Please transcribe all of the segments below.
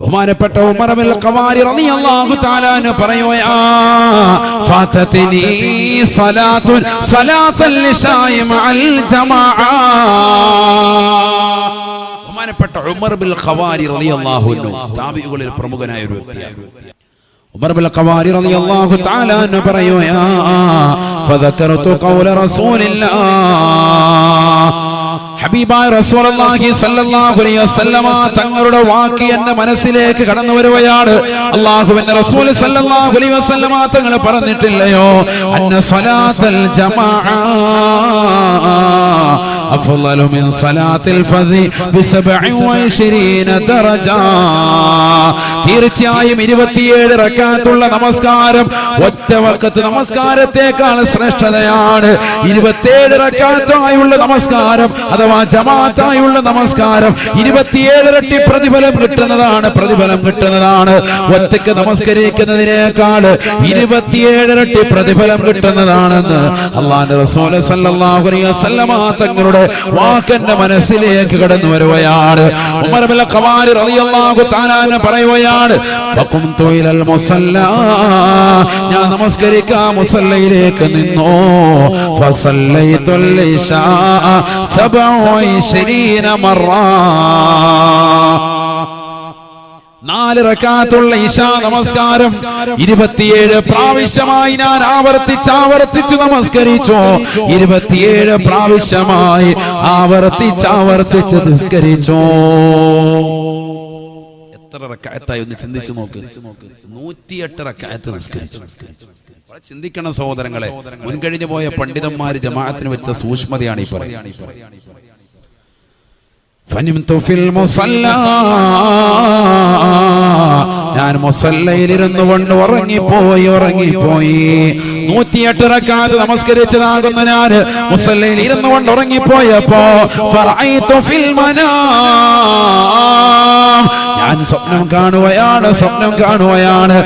ബഹുമാനപ്പെട്ട Umar bin ഖവാരി റളിയല്ലാഹു തആല അൻഹു ആ ഫാതതിനി സലാത്തുൻ സലാത്തൽ ഇശാഇ മഅൽ ജമാഅ ബഹുമാനപ്പെട്ട ഉമർ ബിൽ ഖവാരി റളിയല്ലാഹു അൻഹു താബിഈകളിൽ പ്രമുഖനായ ഒരു വ്യക്തിയാണ്. ഉമർ ബിൽ ഖവാരി റളിയല്ലാഹു തആല അൻഹു പറയുകയാ ഫദക്കറതു ഖൗല റസൂലില്ലാഹ്. ഹബീബായ റസൂലുള്ളാഹി സ്വല്ലല്ലാഹു അലൈഹി വസല്ലമ തങ്ങളുടെ വാക്ക് എന്റെ മനസ്സിലേക്ക് കടന്നു വരുകയാണ്. അല്ലാഹുവിന്റെ റസൂൽ സ്വല്ലല്ലാഹു അലൈഹി വസല്ലമ തങ്ങൾ പറഞ്ഞിട്ടില്ലയോ? അന്ന സ്വലാത്തൽ ജമാഅ. അഫ്ളലു മിൻ صلاة ഫദി بسبع وعشرين درجة. തീർച്ചയായും 27 റക്അത്തുള്ള നമസ്കാരം ഒറ്റ വഖത്ത് നമസ്കാരത്തെക്കാൾ ശ്രേഷ്ഠതയാണ്. 27 റക്അത്തായുള്ള നമസ്കാരം അഥവാ ജമാഅത്തായുള്ള നമസ്കാരം 27 ഇരട്ടി പ്രതിഫലം കിട്ടുന്നതാണ് പ്രതിഫലം കിട്ടുന്നതാണ്. ഒറ്റയ്ക്ക് നമസ്കരിക്കുന്നതിനേക്കാൾ 27 ഇരട്ടി പ്രതിഫലം കിട്ടുന്നതാണെന്ന് അള്ളാന്റെ റസൂൽ സല്ലല്ലാഹു അലൈഹി വസല്ലമ തങ്ങളുടെ വാക്കെന്റെ മനസ്സിലേക്ക് കടന്നു വരുകയാണ്. പറയുകയാണ് ഞാൻ നമസ്കരിക്കാ നിന്നു. ഫസല്ലൈതുൽ ഇശാ 27 മറ. നാല് റക്കാത്തുള്ള ഇശാ നമസ്കാരം. ഇരുപത്തിയേഴ് പ്രാവശ്യമായി ഞാൻ ആവർത്തിച്ച് ആവർത്തിച്ച് നമസ്കരിച്ചു. ഇരുപത്തിയേഴ് പ്രാവശ്യമായി ആവർത്തിച്ച് ആവർത്തിച്ച് നിസ്കരിച്ചു. എത്ര ചിന്തിച്ചു നോക്ക്. നൂറ്റിയെട്ട് റക്കായത്ത് നിസ്കരിച്ചു. ചിന്തിക്കണം സഹോദരങ്ങളെ. മുൻകഴിഞ്ഞു പോയ പണ്ഡിതന്മാര് ജമാഅത്തിന് വെച്ച സൂക്ഷ്മതയാണ് ഈ പറയുന്നത്. ഫനിംതു ഫിൽ മുസല്ല ഞാൻ മുസല്ലയിലിരുന്നു കൊണ്ട് ഉറങ്ങിപ്പോയി ഉറങ്ങിപ്പോയി. നൂറ്റിയെട്ട് റക്കാത്ത് നമസ്കരിച്ചതാകുന്ന ഞാൻ മുസല്ലയിൽ ഇരുന്നു കൊണ്ട് ഉറങ്ങിപ്പോയപ്പോ ഞാൻ സ്വപ്നം കാണുകയാണ് സ്വപ്നം കാണുകയാണ്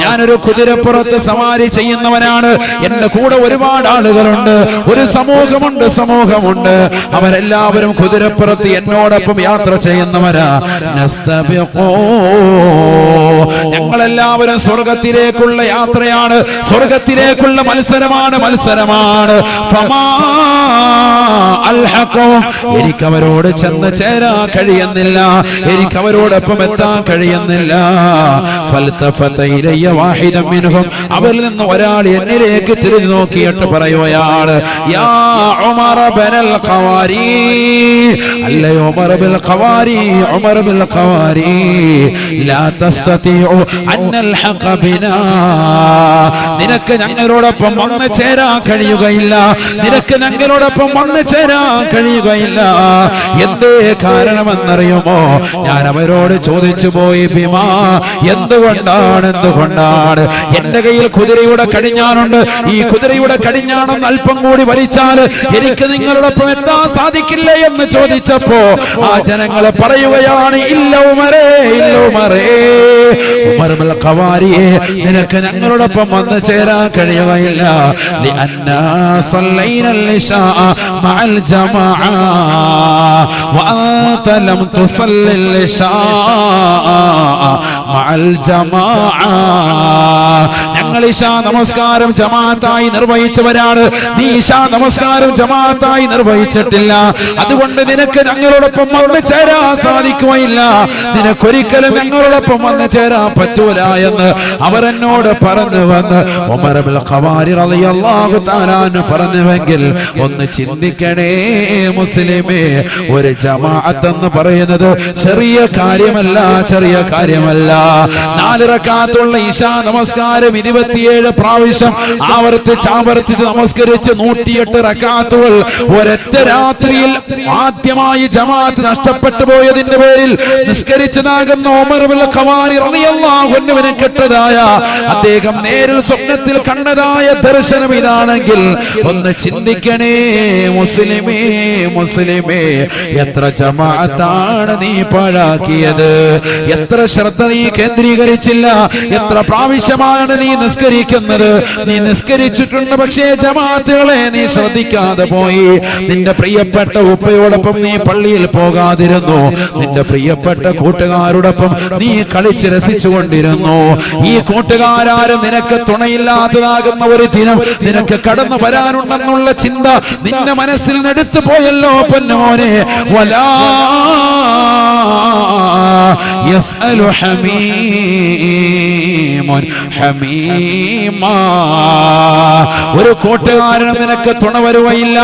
ഞാനൊരു കുതിരപ്പുറത്ത് സവാരി ചെയ്യുന്നവനാണ്. എന്റെ കൂടെ ഒരുപാട് ആളുകളുണ്ട്. ഒരു സമൂഹമുണ്ട് സമൂഹമുണ്ട്. അവരെല്ലാവരും കുതിരപ്പുറത്ത് എന്നോടൊപ്പം യാത്ര ചെയ്യുന്നവരാ. ഞങ്ങളെല്ലാവരും സ്വർഗത്തിലേക്കുള്ള യാത്രയാണ്. സ്വർഗത്തിലേക്കുള്ള മത്സരമാണ് മത്സരമാണ്. എനിക്ക് അവരോട് ചെന്ന് ചേരാൻ കഴിയുന്നില്ല. എനിക്ക് അവരോടൊപ്പം എത്താൻ കഴിയുന്നില്ല. അവരിൽ നിന്ന് ഒരാൾ എന്നിലേക്ക് തിരിഞ്ഞു നോക്കിയിട്ട് പറയുകയാണ് അല്ലയോ ഉമർ لا تستطيع أن ബിൽ بنا. നിനക്ക് ഞങ്ങളോടൊപ്പം വന്ന് ചേരാൻ കഴിയുകയില്ല. നിനക്ക് ഞങ്ങളോടൊപ്പം വന്ന് ചേരാൻ കഴിയുകയില്ല. എന്തേ കാരണമെന്നറിയുമോ? ഞാൻ അവരോട് ചോദിച്ചു പോയി ഭീമാ എന്തുകൊണ്ടാണ് എന്തുകൊണ്ടാണ്? എന്റെ കയ്യിൽ കുതിരയുടെ കടിഞ്ഞാണുണ്ട്. ഈ കുതിരയുടെ കടിഞ്ഞാണെന്ന് അല്പം കൂടി വലിച്ചാൽ എനിക്ക് നിങ്ങളോടൊപ്പം എത്താൻ സാധിക്കില്ല എന്ന് ചോദിച്ചപ്പോ ആ ജനങ്ങളെ പറയുകയാണ് ഇല്ല ഉമരേ ഇല്ല ഉമരേ ഉമർമൽ ഖവാരിയെ നിനക്ക് ഞങ്ങളോടൊപ്പം വന്നു ചേരാൻ കഴിയുകയില്ല. ഞങ്ങൾ ഇഷാ നമസ്കാരം ജമാഅത്തായി നിർവഹിച്ചവരാണ്. നീ ഇഷാ നമസ്കാരം ജമാഅത്തായി നിർവഹിച്ചിട്ടില്ല. അതുകൊണ്ട് നിനക്ക് ഞങ്ങളോടൊപ്പം വന്നു ചേരാൻ സാധിക്കുകയില്ല. നിനക്കൊരിക്കലും ഞങ്ങളോടൊപ്പം വന്ന് ചേരാൻ പറ്റൂല എന്ന് അവരെന്നോട് പറഞ്ഞു വന്ന് ഖവാരി റളിയല്ലാഹു പറഞ്ഞുവെങ്കിൽ ഒന്ന് ചിന്തിക്കണേ മുസ്ലിമേ ഒരു ജമാഅത്ത് എന്ന് പറയുന്നത് ചെറിയ കാര്യമല്ല ചെറിയ കാര്യമല്ല. നാല് റക്കാത്തുള്ള ഇശാ നമസ്കാരം ഇരുപത്തിയേഴ് പ്രാവശ്യം ആവർത്തിച്ച് ആവർത്തിച്ച് നമസ്കരിച്ച് നൂറ്റിയെട്ട് റക്കാത്തുകൾ ഒരൊറ്റ രാത്രിയിൽ ആദ്യമായി ജമാഅത്ത് നഷ്ടപ്പെട്ടു പോയതിന്റെ പേരിൽ നിസ്കരിച്ചതാകുന്ന അൻഹുവിനെ കെട്ടതായ അദ്ദേഹം നേരിൽ സ്വപ്നത്തിൽ കണ്ടതായ ദർശനം ഇതാണെങ്കിൽ ഒന്ന് ചിന്തിക്കണേ മുസ്ലിമേ മുസ്ലിമേ എത്ര ജമാഅത്താണ് നീ പാഴാക്കിയത്? എത്ര ശ്രദ്ധ നീ കേന്ദ്രീകരിച്ചില്ല? എത്ര പ്രാവശ്യമാണ് നീ നിസ്കരിക്കുന്നത്? നീ നിസ്കരിച്ചിട്ടുണ്ട് പക്ഷേ ജമാഅത്തുകളെ നീ ശ്രദ്ധിക്കാതെ പോയി. നിന്റെ പ്രിയപ്പെട്ട ഉപ്പയോടൊപ്പം നീ പള്ളിയിൽ പോകാതിരുന്നു. നിന്റെ പ്രിയപ്പെട്ട കൂട്ടുകാരോടൊപ്പം നീ കളിച്ച് രസിച്ചുകൊണ്ടിരുന്നു. ഈ കൂട്ടുകാരും നിനക്ക് തുണയില്ലാത്തതാകുന്ന ഒരു ദിനം നിനക്ക് കടന്നു വരാനുണ്ടെന്നുള്ള ചിന്ത നിന്റെ മനസ്സിൽ നിന്നെടുത്തു പോയല്ലോ പൊന്നോനെ വലാ യസ്അലു ഹമീമുൻ ഹമീമാ. ഒരു കൂട്ടുകാരനും നിനക്ക് തുണ വരുവയില്ല.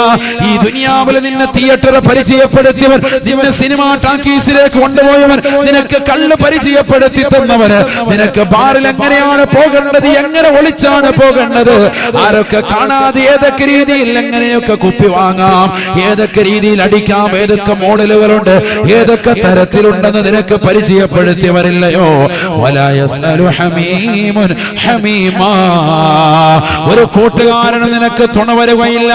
ഈ ദുനിയാവിൽ നിന്നെ തിയേറ്റർ പരിചയപ്പെടുത്തിയവർ നിന്നെ സിനിമ ടാക്കീസിലേക്ക് കൊണ്ടുപോയവൻ നിനക്ക് കള്ള് പരിചയപ്പെടുത്തി തന്നവന് നിനക്ക് ബാറിൽ എങ്ങനെയാണ് പോകേണ്ടത്? എങ്ങനെ ഒളിച്ചാണ് പോകേണ്ടത്? ആരൊക്കെ കാണാതെ ഏതൊക്കെ രീതിയിൽ എങ്ങനെയൊക്കെ കുപ്പി വാങ്ങാം? ഏതൊക്കെ രീതിയിൽ അടിക്കാം? ഏതൊക്കെ മോഡലുകളുണ്ട്? ഏതൊക്കെ തരത്തിലുണ്ടെന്ന് നിനക്ക് പരിചയപ്പെടുത്തിയവരില്ലയോ? വലാ യസ്അലു ഹമീമുൻ ഹമീമാ ഒരു കൂട്ടുകാരനും നിനക്ക് തുണ വരുകയില്ല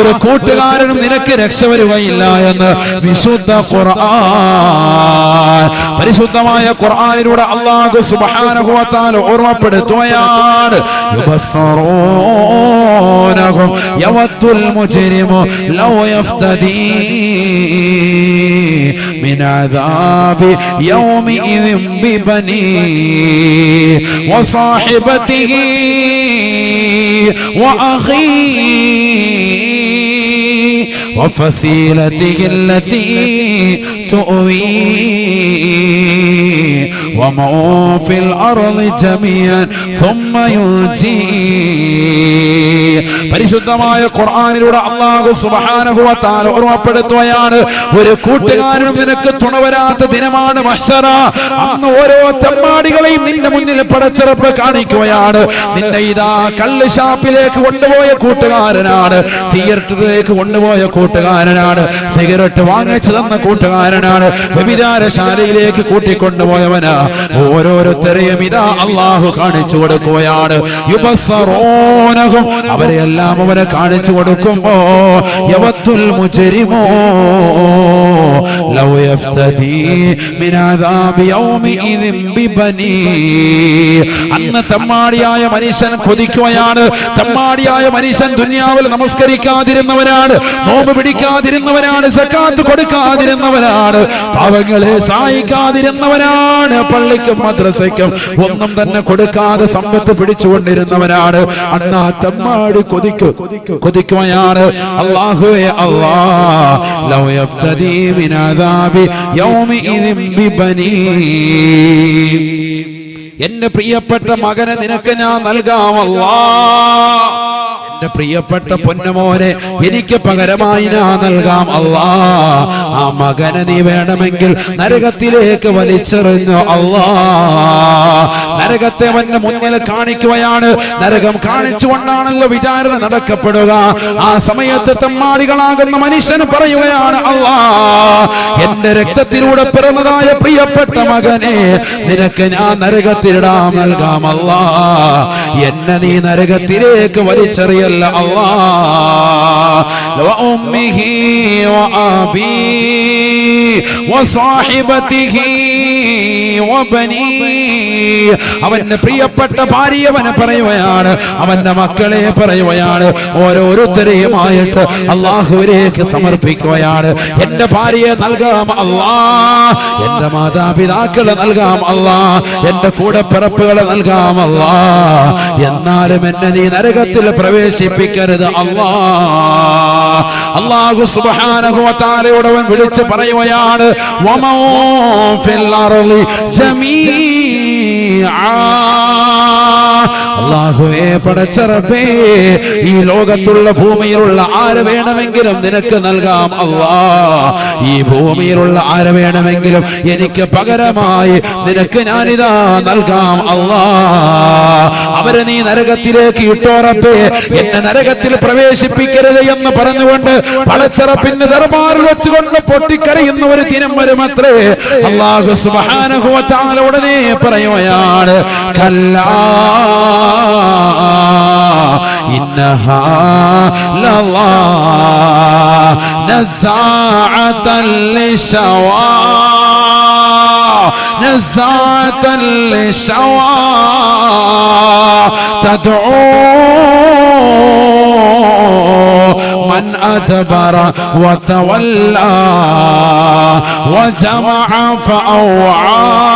ഒരു കൂട്ടുകാരനും നിനക്ക് രക്ഷ വരുകയില്ല എന്ന് വിശുദ്ധ ഖുർആൻ പരിശുദ്ധമായ ഖുർആനിലൂടെ അല്ലാഹു സുബ്ഹാനഹു വ തആല ഓർമ്മപ്പെടുത്തുകയാണ് യുബസ്സറൂനഹും യവത്തുൽ മുജ്രിമു ലൗ യഫ്തദീ من عذاب يومئذ ببنيه وصاحبته وأخيه وفصيلته التي تؤويه ومن في الأرض جميعا ثم ينجيه പരിശുദ്ധമായ ഖുർആനിലൂടെ അള്ളാഹു സുബ്ഹാനഹു വ തആല ഓർമ്മപ്പെടുത്തുകയാണ് ഒരു കൂട്ടുകാരനും നിനക്ക് തുണ വരാത്ത ദിനമാണ് മഹ്ശറ അന്ന് ഓരോ തെമ്മാടികളെയും നിന്റെ മുന്നിൽ പടച്ചിറപ്പ് കാണിക്കുകയാണ് നിന്നെ ഇതാ കള്ള് ഷാപ്പിലേക്ക് കൊണ്ടുപോയ കൂട്ടുകാരനാണ് തിയേറ്ററിലേക്ക് കൊണ്ടുപോയ കൂട്ടുകാരനാണ് സിഗരറ്റ് വാങ്ങിച്ചു തന്ന കൂട്ടുകാരനാണ് വ്യഭിചാരശാലയിലേക്ക് കൂട്ടിക്കൊണ്ടുപോയവനാ ഓരോരുത്തരെയും ഇതാ അള്ളാഹു കാണിച്ചു കൊടുക്കുകയാണ്. യുവസറോനകും അവരെല്ലാം അവരെ കാണിച്ചു കൊടുക്കുമ്പോ യവത്തുൽ മുജരിമോ ലൗ യഫ്തദി മിൻ അദാബി യൗമിഇദിൻ ബിബനീ. അന്ന് തമ്മാടിയായ മനുഷ്യൻ കൊതിക്കുകയാണ്. തമ്മാടിയായ മനുഷ്യൻ ദുനിയാവിൽ നമസ്കരിക്കാതിരുന്നവനാണ്. നോമ്പ് പിടിക്കാതിരുന്നവനാണ്. സക്കാത്ത് കൊടുക്കാതിരുന്നവനാണ്. പാവങ്ങളെ സഹായിക്കാതിരുന്നവനാണ്. പള്ളിക്കും മദ്രസയ്ക്കും ഒന്നും തന്നെ കൊടുക്കാതെ സമ്പത്ത് പിടിച്ചുകൊണ്ടിരുന്നവനാണ്. അന്ന് ആ തമ്മാടി കൊതിക്കു കൊതിക്കുകയാണ്. അള്ളാഹുവേ അള്ളാ എന്റെ പ്രിയപ്പെട്ട മകനെ നിനക്ക് ഞാൻ നൽകാമല്ലാ എന്റെ പ്രിയപ്പെട്ട പൊന്നമോനെ എനിക്ക് പകരമായി ഞാൻ നൽകാം അല്ലാ ആ മകനെ നീ വേണമെങ്കിൽ നരകത്തിലേക്ക് വലിച്ചെറിഞ്ഞു അല്ലാ നരകത്തെ അവന്റെ മുന്നിൽ കാണിക്കുകയാണ്. നരകം കാണിച്ചുകൊണ്ടാണല്ലോ വിചാരണ നടക്കപ്പെടുക. ആ സമയത്ത് തെമ്മാടികളാകുന്ന മനുഷ്യൻ പറയുകയാണ് അല്ലാ എന്റെ രക്തത്തിലൂടെ പിറന്നതായ പ്രിയപ്പെട്ട മകനെ നിനക്ക് ഞാൻ നരകത്തിലിടാം നൽകാം അല്ലാ എന്നെ നീ നരകത്തിലേക്ക് വലിച്ചെറിയല്ല അല്ല അവന്റെ പ്രിയപ്പെട്ട ഭാര്യ അവനെ പറയുകയാണ്. അവന്റെ മക്കളെ പറയുകയാണ്. ഓരോരുത്തരെയുമായിട്ട് അള്ളാഹുവിലേക്ക് സമർപ്പിക്കുകയാണ്. എന്റെ ഭാര്യയെ നൽകാം അള്ളാ. എന്റെ മാതാപിതാക്കളെ നൽകാം അള്ളാ. എന്റെ കൂടെ പിറപ്പുകളെ നൽകാം അള്ളാ. എന്നാലും എന്നെ നീ നരകത്തിൽ പ്രവേശ പ്രവേശിപ്പിക്കരുത്. അല്ലാ അള്ളാഹു. അവൻ വിളിച്ച് പറയുകയാണ് വമൗ ഫിൽ അർളി ജമീഅ അള്ളാഹുവേ പടച്ചറപ്പേ ഈ ലോകത്തുള്ള ഭൂമിയിലുള്ള ആര് വേണമെങ്കിലും നിനക്ക് നൽകാം അള്ളാ. ഈ ഭൂമിയിലുള്ള ആര് വേണമെങ്കിലും എനിക്ക് പകരമായി നിനക്ക് ഞാനിതാ നൽകാം അള്ളാ. അവരെ നീ നരകത്തിലേക്ക് ഇട്ടോറപ്പേ എന്നെ നരകത്തിൽ പ്രവേശിപ്പിക്കരുത് എന്ന് പറഞ്ഞുകൊണ്ട് പടച്ചറപ്പിന് ദർബാറിൽ വെച്ചുകൊണ്ട് പൊട്ടിക്കരയുന്ന ഒരു ദിനം വരുമത്രേ. അള്ളാഹു സുബ്ഹാനഹു ഉടനെ പറയുകയാണ് കല്ലാ إنها لظى نزاعة للشوى. نزاعة للشوى. تدعو من أدبر وتولى. وجمع فأوعى.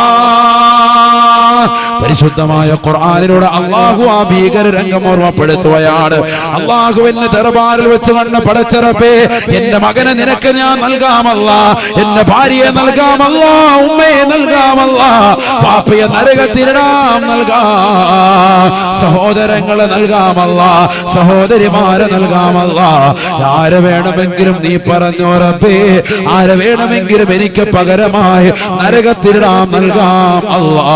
പരിശുദ്ധമായ ഖുർആാനിലൂടെ അള്ളാഹു ആ ഭീകര രംഗം ഓർമ്മപ്പെടുത്തുകയാണ് അള്ളാഹുവിന്റെ ദർബാറിൽ വെച്ച് കണ്ട പടച്ചിറപ്പേ എന്റെ മകനെ നിനക്ക് ഞാൻ നൽകാമല്ല. എന്റെ ഭാര്യയെ നൽകാമല്ല. ഉമ്മയെ നൽകാമല്ല. പാപ്പയെ നരകത്തിനിടാം നൽകാ. സഹോദരങ്ങളെ നൽകാമല്ല. സഹോദരിമാരെ നൽകാമല്ല. ആരെ വേണമെങ്കിലും നീ പറഞ്ഞോറപ്പേ ആരെ വേണമെങ്കിലും എനിക്ക് പകരമായി നരകത്തിരിടാം നൽകാം അല്ലാ.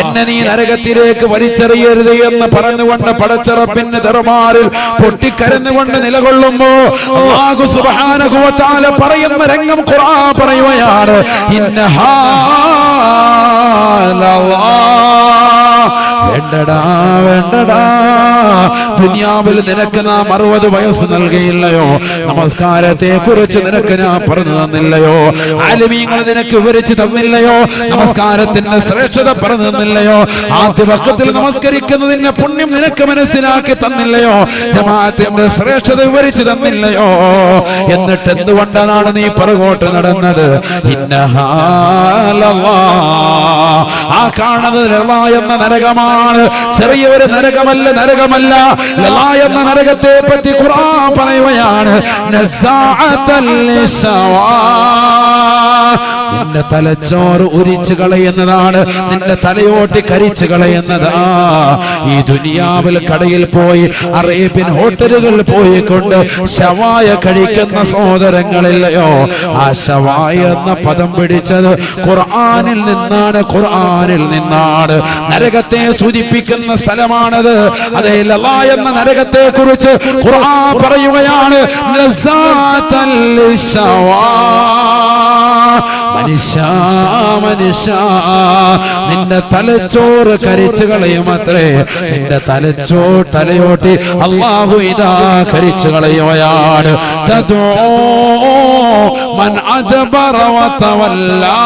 എന്നെ നീ നരകത്തിലേക്ക് വലിച്ചെറിയരുത് എന്ന് പറഞ്ഞുകൊണ്ട് പടച്ചറപ്പിന്റെ ദർമാറിൽ പൊട്ടിക്കരന്നുകൊണ്ട് നിലകൊള്ളുമ്പോ തആല പറയുന്ന രംഗം ഖുർആൻ പറയുകയാണ് ഇന്നഹാ വേണ്ടടാ വേണ്ടടാ. ദുനിയാവിൽ നിനക്ക് നാം അറുപത് വയസ്സ് നൽകിയില്ലയോ? നമസ്കാരത്തെ കുറിച്ച് നിനക്ക് ഞാൻ പറഞ്ഞു തന്നില്ലയോ? ആലിമീങ്ങൾ നിനക്ക് വിവരിച്ചു തന്നില്ലയോ? നമസ്കാരത്തിന്റെ ശ്രേഷ്ഠത പറഞ്ഞു തന്നില്ലയോ? ആദ്യ പക്കത്തിൽ നമസ്കരിക്കുന്നതിന്റെ പുണ്യം നിനക്ക് മനസ്സിലാക്കി തന്നില്ലയോ? ജമാഅത്തിന്റെ ശ്രേഷ്ഠത വിവരിച്ചു തന്നില്ലയോ? എന്നിട്ട് എന്തുകൊണ്ടാണ് നീ പുറകോട്ട് നടന്നത്. ആ കാണുന്നത് എന്ന നരകമാണ് ചെറിയൊരു നരകമല്ല നരകമല്ല. എന്ന നരകത്തെ പറ്റി ഖുർആൻ പറയുകയാണ്. നിന്റെ തലച്ചോറ് ഉരിച്ചു കളയുന്നതാണ്. നിന്റെ തലയോട്ടി കരിച്ചു കളയുന്നതാ. ഈ ദുനിയാവിൽ കടയിൽ പോയി അറേബ്യൻ ഹോട്ടലുകളിൽ പോയി കൊണ്ട് ശവായ കഴിക്കുന്ന സഹോദരങ്ങളില്ലയോ? ആ ശവായ എന്ന പദം പിടിച്ചത് ഖുർആാനിൽ നിന്നാണ് ഖുർആാനിൽ നിന്നാണ്. നരകത്തെ സൂചിപ്പിക്കുന്ന സ്ഥലമാണത്. അതേ ലലാ എന്ന നരകത്തെ കുറിച്ച് ഖുർആൻ പറയുകയാണ്. മനുഷ്യ മനുഷ്യ. നിന്റെ തലച്ചോറ് കരിച്ചു കളയും അത്രേ. നിന്റെ തലച്ചോ തലയോട്ടി അള്ളാഹു ഇതാ കരിച്ചു കളയുകയാണ്. തദോ മൻ അദബറ വതവല്ലാ.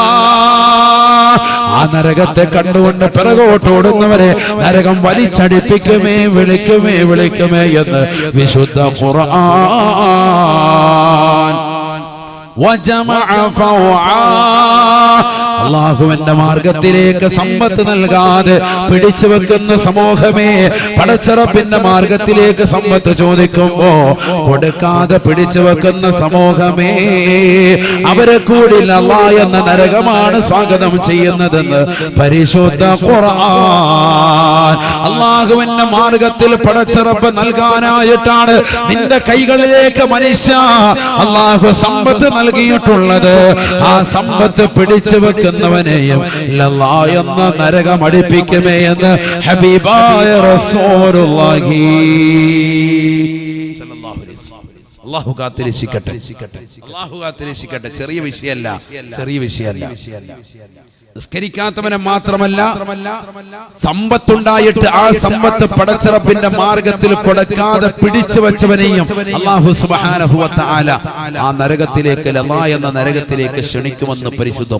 ആ നരകത്തെ കണ്ടുകൊണ്ട് പിറകോട്ട് ഓടുന്നവരെ നരകം വലിച്ചടിപ്പിക്കുമേ വിളിക്കുമേ വിളിക്കുമേ എന്ന് വിശുദ്ധ ഖുർആൻ. അള്ളാഹുവിന്റെ മാർഗത്തിലേക്ക് സമ്പത്ത് നൽകാതെ പിടിച്ചു വെക്കുന്ന സമൂഹമേ പടച്ചിറപ്പിന്റെ മാർഗത്തിലേക്ക് സമ്പത്ത് ചോദിക്കുമ്പോ കൊടുക്കാതെ പിടിച്ചു വെക്കുന്ന സമൂഹമേ അവരെ കൂടി അള്ളാ എന്ന നരകമാണ് സ്വാഗതം ചെയ്യുന്നതെന്ന് പരിശുദ്ധ അള്ളാഹുവിന്റെ മാർഗത്തിൽ പടച്ചിറപ്പ് നൽകാനായിട്ടാണ് നിന്റെ കൈകളിലേക്ക് മനുഷ്യ അള്ളാഹു സമ്പത്ത് നൽകിയിട്ടുള്ളത്. ആ സമ്പത്ത് പിടിച്ചു വെക്കുന്നവനെയും എന്ന നരകം അടിപ്പിക്കുമേ എന്ന് ഹബീബായ റസൂലുള്ളാഹി അള്ളാഹു കാത്തിരക്ഷിക്കട്ടെ. അള്ളാഹു കാത്തിരക്ഷിക്കട്ടെ. ചെറിയ വിഷയല്ല. ചെറിയ വിഷയമല്ല നിസ്കരിക്കാത്തവനെ മാത്രമല്ല സമ്പത്തുണ്ടായിട്ട് ആ സമ്പത്ത് പടച്ചിറപ്പിന്റെ മാർഗത്തിൽ കൊടുക്കാതെ പിടിച്ചു വെച്ചവനെയും അള്ളാഹു ആ നരകത്തിലേക്ക് ലമാ എന്ന നരകത്തിലേക്ക് ക്ഷണിക്കുമെന്ന് പരിശുദ്ധ